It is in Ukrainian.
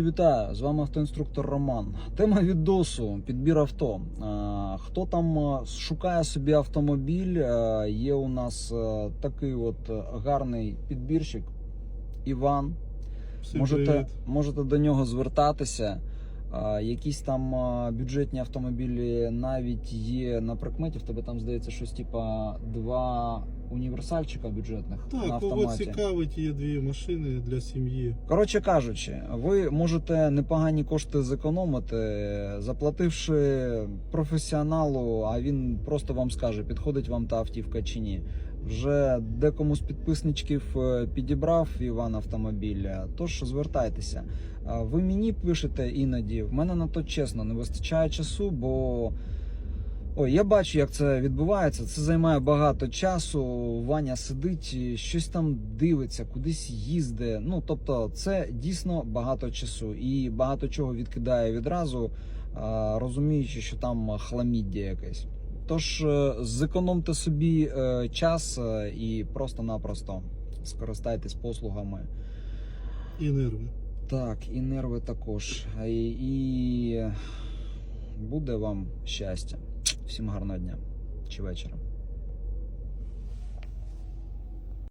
Вітаю, з вами автоінструктор Роман. Тема відосу підбір авто. Хто там шукає собі автомобіль? Є у нас такий от гарний підбірщик Іван. Всім Можете, можете до нього звертатися. Якісь там бюджетні автомобілі навіть є на прикметі. В тебе там здається щось типа два універсальчика бюджетних на Так, кого цікавить, є дві машини для сім'ї. Коротше кажучи, ви можете непогані кошти зекономити, заплативши професіоналу, а він просто вам скаже, підходить вам та автівка чи ні. Вже декому з підписничків е, підібрав Іван автомобіль. Тож звертайтеся. Ви мені пишете іноді. В мене на то чесно не вистачає часу, бо. Ой, я бачу, як це відбувається. Це займає багато часу. Ваня сидить, щось там дивиться, кудись їздить. Ну тобто, це дійсно багато часу і багато чого відкидає відразу, розуміючи, що там хламіддя якесь. Тож е, зекономте собі е, час е, і просто-напросто скористайтесь послугами. І нерви. Так, і нерви також. І, і буде вам щастя. Всім гарного дня чи вечора.